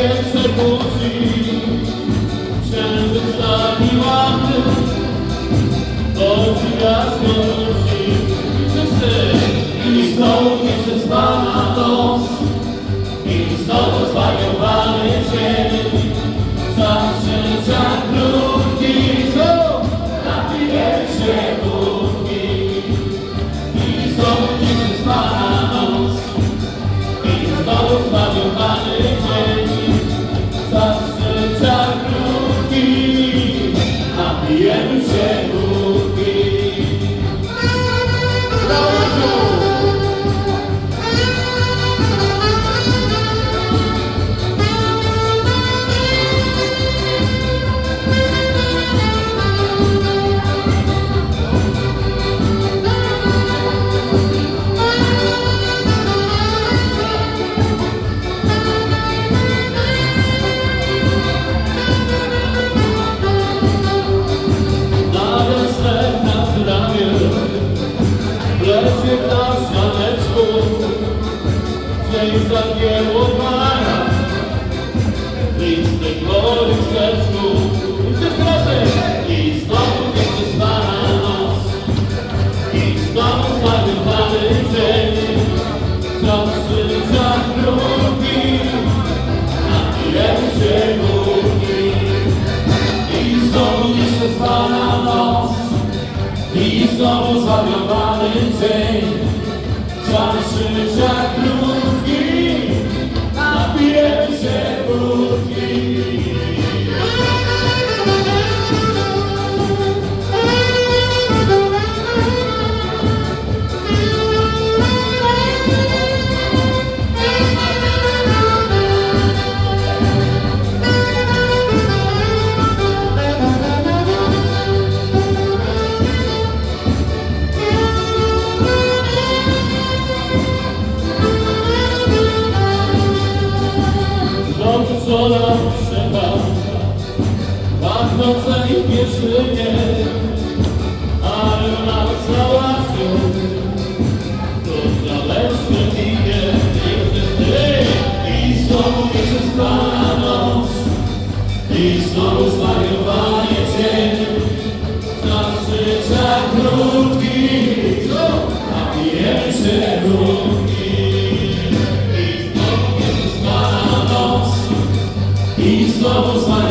Just one I znowu zwariowany dzień. Czas życia krótki Napijemy się Pachnące i pieszynie Ale nam załatwią To zależne I znowu jeszcze spana noc. I znowu zwariowanie dzień. Czas życia krótki. Napijemy się krótki I znowu jeszcze spana noc. I znowu zmarł